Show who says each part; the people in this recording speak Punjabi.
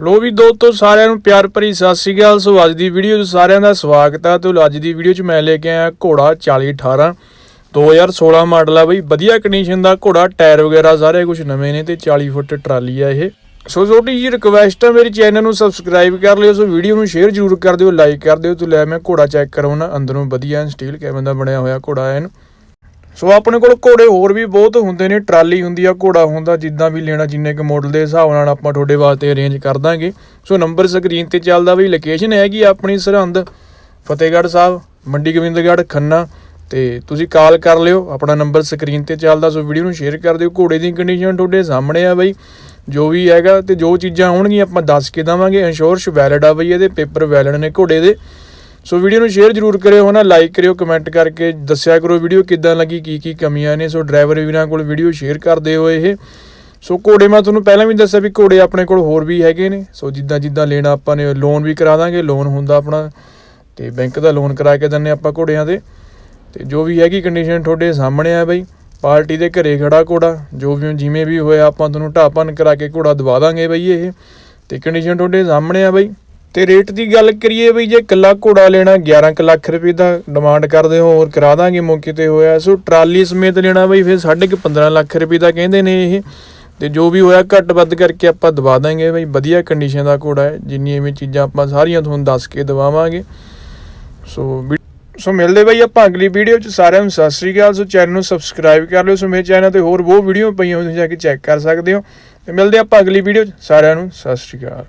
Speaker 1: ਲੋ ਵੀ ਦੋਸਤੋ, ਸਾਰਿਆਂ ਨੂੰ ਪਿਆਰ ਭਰੀ ਸਤਿ ਸ਼੍ਰੀ ਅਕਾਲ। ਸੋ ਅੱਜ ਦੀ ਵੀਡੀਓ 'ਚ ਸਾਰਿਆਂ ਦਾ ਸਵਾਗਤ ਹੈ ਤੇ ਅੱਜ ਦੀ ਵੀਡੀਓ 'ਚ ਮੈਂ ਲੈ ਕੇ ਆਇਆ ਘੋੜਾ 4018 2016 ਮਾਡਲ ਆ ਬਈ। ਵਧੀਆ ਕੰਡੀਸ਼ਨ ਦਾ ਘੋੜਾ, ਟਾਇਰ ਵਗੈਰਾ ਸਾਰੇ ਕੁਝ ਨਵੇਂ ਨੇ ਤੇ 40 ਫੁੱਟ ਟਰਾਲੀ ਆ ਇਹ। ਸੋ ਛੋਟੀ ਜੀ ਰਿਕਵੈਸਟ ਹੈ ਮੇਰੀ ਚੈਨਲ ਨੂੰ ਸਬਸਕ੍ਰਾਈਬ ਕਰ ਲਿਓ। ਸੋ ਵੀਡੀਓ ਨੂੰ ਸ਼ੇਅਰ ਜ਼ਰੂਰ ਕਰ ਦਿਓ ਲਾਈਕ ਕਰ ਦਿਓ। ਤੇ ਲੈ ਮੈਂ ਘੋੜਾ ਚੈੱਕ ਕਰਾਉਣਾ, ਅੰਦਰੋਂ ਵਧੀਆ ਸਟੀਲ ਕੈਬਨ ਦਾ ਬਣਿਆ ਹੋਇਆ ਘੋੜਾ ਐਨ। ਸੋ ਆਪਣੇ ਕੋਲ ਘੋੜੇ ਹੋਰ ਵੀ ਬਹੁਤ ਹੁੰਦੇ ਨੇ, ਟਰਾਲੀ ਹੁੰਦੀ ਆ, ਘੋੜਾ ਹੁੰਦਾ, ਜਿੱਦਾਂ ਵੀ ਲੈਣਾ ਜਿੰਨੇ ਕੁ ਮਾਡਲ ਦੇ ਹਿਸਾਬ ਨਾਲ ਆਪਾਂ ਤੁਹਾਡੇ ਵਾਸਤੇ ਅਰੇਂਜ ਕਰ ਦਾਂਗੇ। ਸੋ ਨੰਬਰ ਸਕਰੀਨ ਤੇ ਚੱਲਦਾ ਬਈ ਲੋਕੇਸ਼ਨ ਹੈਗੀ ਆਪਣੀ ਸਰਹੰਦ, ਫਤਿਹਗੜ੍ਹ ਸਾਹਿਬ, ਮੰਡੀ ਗੋਬਿੰਦਗੜ੍ਹ, ਖੰਨਾ। ਤੇ ਤੁਸੀਂ ਕਾਲ ਕਰ ਲਿਓ, ਆਪਣਾ ਨੰਬਰ ਸਕਰੀਨ ਤੇ ਚੱਲਦਾ, ਸੋ ਵੀਡੀਓ ਨੂੰ ਸ਼ੇਅਰ ਕਰ ਦਿਓ, ਘੋੜੇ ਦੀ ਕੰਡੀਸ਼ਨ ਤੁਹਾਡੇ ਸਾਹਮਣੇ ਆ ਬਈ। ਜੋ ਵੀ ਹੈਗਾ ਤੇ ਜੋ ਚੀਜ਼ਾਂ ਹੋਣਗੀਆਂ ਆਪਾਂ ਦੱਸ ਕੇ ਦਵਾਂਗੇ ਇੰਸ਼ੋਰੈਂਸ ਵੈਲਿਡ ਆ ਬਈ, ਇਹਦੇ ਪੇਪਰ ਵੈਲਿਡ ਨੇ ਘੋੜੇ ਦੇ। ਸੋ ਵੀਡੀਓ ਨੂੰ ਸ਼ੇਅਰ ਜਰੂਰ ਕਰਿਓ, ਹਨਾ? ਲਾਈਕ ਕਰਿਓ ਕਮੈਂਟ ਕਰਕੇ ਦੱਸਿਆ ਕਰੋ ਵੀਡੀਓ ਕਿੱਦਾਂ ਲੱਗੀ, ਕੀ ਕੀ ਕਮੀਆਂ ਨੇ। ਸੋ ਡਰਾਈਵਰ ਵੀਰਾਂ ਕੋਲ ਵੀਡੀਓ ਸ਼ੇਅਰ ਕਰਦੇ ਹੋ ਇਹ। ਸੋ ਘੋੜੇ, ਮੈਂ ਤੁਹਾਨੂੰ ਪਹਿਲਾਂ ਵੀ ਦੱਸਿਆ ਵੀ ਘੋੜੇ ਆਪਣੇ ਕੋਲ ਹੋਰ ਵੀ ਹੈਗੇ ਨੇ। ਸੋ ਜਿੱਦਾਂ ਜਿੱਦਾਂ ਲੈਣਾ ਆਪਾਂ ਨੇ ਲੋਨ ਵੀ ਕਰਾ ਦਾਂਗੇ ਲੋਨ ਹੁੰਦਾ ਆਪਣਾ। ਤੇ ਬੈਂਕ ਦਾ ਲੋਨ ਕਰਾ ਕੇ ਦਿੰਨੇ ਆਪਾਂ ਘੋੜਿਆਂ ਦੇ। ਤੇ ਜੋ ਵੀ ਹੈਗੀ ਕੰਡੀਸ਼ਨ ਤੁਹਾਡੇ ਸਾਹਮਣੇ ਆ ਬਈ। ਪਾਰਟੀ ਦੇ ਘਰੇ ਖੜਾ ਘੋੜਾ, ਜੋ ਵੀ ਜਿਵੇਂ ਵੀ ਹੋਇਆ ਆਪਾਂ ਤੁਹਾਨੂੰ ਢਾਪਨ ਕਰਾ ਕੇ ਘੋੜਾ ਦਵਾ ਦਾਂਗੇ ਬਈ ਇਹ। ਤੇ ਕੰਡੀਸ਼ਨ ਤੁਹਾਡੇ ਸਾਹਮਣੇ ਆ ਬਈ। ਤੇ ਰੇਟ ਦੀ ਗੱਲ ਕਰੀਏ ਬਈ ਜੇ ਇਕੱਲਾ ਘੋੜਾ ਲੈਣਾ 11 ਕੁ ਲੱਖ ਰੁਪਏ ਦਾ ਡਿਮਾਂਡ ਕਰਦੇ ਹੋ, ਹੋਰ ਕਰਾ ਦਾਂਗੇ ਮੌਕੇ ਤੇ ਹੋਇਆ। ਸੋ ਟਰਾਲੀ ਸਮੇਤ ਲੈਣਾ ਬਈ, ਫਿਰ ਸਾਢੇ ਕੁ 15 ਲੱਖ ਰੁਪਏ ਦਾ ਕਹਿੰਦੇ ਨੇ ਇਹ। ਤੇ ਜੋ ਵੀ ਹੋਇਆ, ਘੱਟ ਵੱਧ ਕਰਕੇ ਆਪਾਂ ਦਵਾ ਦਾਂਗੇ ਬਈ, ਵਧੀਆ ਕੰਡੀਸ਼ਨ ਦਾ ਘੋੜਾ ਹੈ। ਜਿੰਨੀ ਐਵੇਂ ਚੀਜ਼ਾਂ ਆਪਾਂ ਸਾਰੀਆਂ ਤੁਹਾਨੂੰ ਦੱਸ ਕੇ ਦਵਾਵਾਂਗੇ। ਸੋ ਵੀ- ਸੋ ਮਿਲਦੇ ਬਈ ਆਪਾਂ ਅਗਲੀ ਵੀਡੀਓ ਚ। ਸਾਰਿਆਂ ਨੂੰ ਸਤਿ ਸ੍ਰੀ ਅਕਾਲ। ਸੋ ਚੈਨਲ ਨੂੰ ਸਬਸਕ੍ਰਾਈਬ ਕਰ ਲਿਓ। ਸੋ ਮੇਰੇ ਚੈਨਲ ਤੇ ਹੋਰ ਬਹੁਤ ਵੀਡੀਓ ਪਈਆਂ ਹੋਈਆਂ, ਤੁਸੀਂ ਜਾ ਕੇ ਚੈੱਕ ਕਰ ਸਕਦੇ ਹੋ। ਤੇ ਮਿਲਦੇ ਆਪਾਂ ਅਗਲੀ ਵੀਡੀਓ ਚ। ਸਾਰਿਆਂ ਨੂੰ ਸਤਿ ਸ੍ਰੀ ਅਕਾਲ।